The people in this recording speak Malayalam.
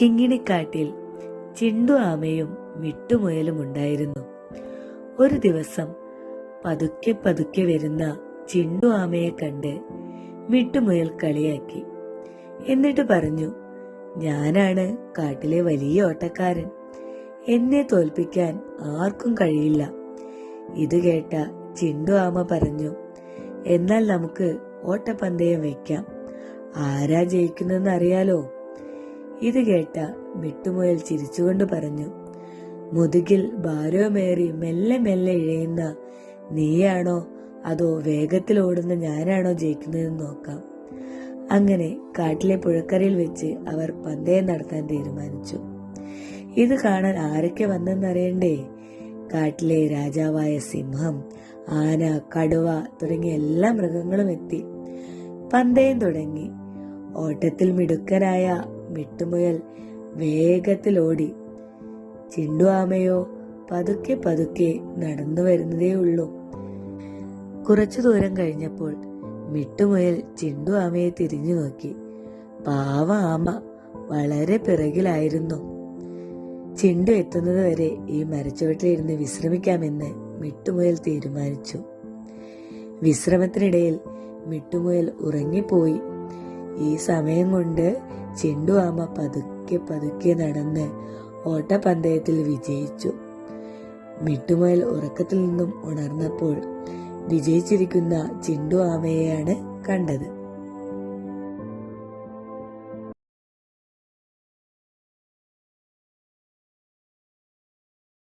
കിങ്ങിണിക്കാട്ടിൽ ചിണ്ടു ആമയും വിട്ടുമുയലും ഉണ്ടായിരുന്നു. ഒരു ദിവസം പതുക്കെ പതുക്കെ വരുന്ന ചിണ്ടു ആമയെ കണ്ട് വിട്ടുമുയൽ കളിയാക്കി. എന്നിട്ട് പറഞ്ഞു ഞാനാണ് കാട്ടിലെ വലിയ ഓട്ടക്കാരൻ. എന്നെ തോൽപ്പിക്കാൻ ആർക്കും കഴിയില്ല. ഇത് കേട്ട ചിണ്ടു ആമ പറഞ്ഞു എന്നാൽ നമുക്ക് ഓട്ടപ്പന്തയം വയ്ക്കാം ആരാ ജയിക്കുന്നതെന്ന് അറിയാലോ. ഇത് കേട്ട വിട്ടുമുയൽ ചിരിച്ചുകൊണ്ട് പറഞ്ഞു മുതുകിൽ ഭാരവുമേറി മെല്ലെ മെല്ലെ ഇഴയുന്ന നീയാണോ? അതോ വേഗത്തിൽ ഓടുന്ന ഞാനാണോ ജയിക്കുന്നതെന്ന് നോക്കാം. അങ്ങനെ കാട്ടിലെ പുഴക്കരയിൽ വെച്ച് അവർ പന്തയം നടത്താൻ തീരുമാനിച്ചു. ഇത് കാണാൻ ആരൊക്കെ വന്നെന്നറിയണ്ടേ? കാട്ടിലെ രാജാവായ സിംഹം ആന കടുവ തുടങ്ങിയ എല്ലാ മൃഗങ്ങളും എത്തി. പന്തയം തുടങ്ങി. ഓട്ടത്തിൽ മിടുക്കനായ മിട്ടുമുയൽ വേഗത്തിൽ ഓടി ചിണ്ടു ആമയോ പതുക്കെ പതുക്കെ നടന്നു വരുന്നതേ ഉള്ളൂ കുറച്ചു ദൂരം കഴിഞ്ഞപ്പോൾ മിട്ടുമുയൽ ചിണ്ടു ആമയെ തിരിഞ്ഞു നോക്കി. പാവ ആമ വളരെ പിറകിലായിരുന്നു. ചിണ്ടു എത്തുന്നത് വരെ ഈ മരച്ചുവട്ടിലിരുന്ന് വിശ്രമിക്കാമെന്ന് മിട്ടുമുയൽ തീരുമാനിച്ചു. വിശ്രമത്തിനിടയിൽ മിട്ടുമുയൽ ഉറങ്ങിപ്പോയി. ഈ സമയം കൊണ്ട് ചിണ്ടു ആമ പതുക്കെ പതുക്കെ നടന്ന് ഓട്ടപന്തയത്തിൽ വിജയിച്ചു. മിട്ടുമയിൽ ഉറക്കത്തിൽ നിന്നും ഉണർന്നപ്പോൾ വിജയിച്ചിരിക്കുന്ന ചിണ്ടു ആമയെയാണ് കണ്ടത്.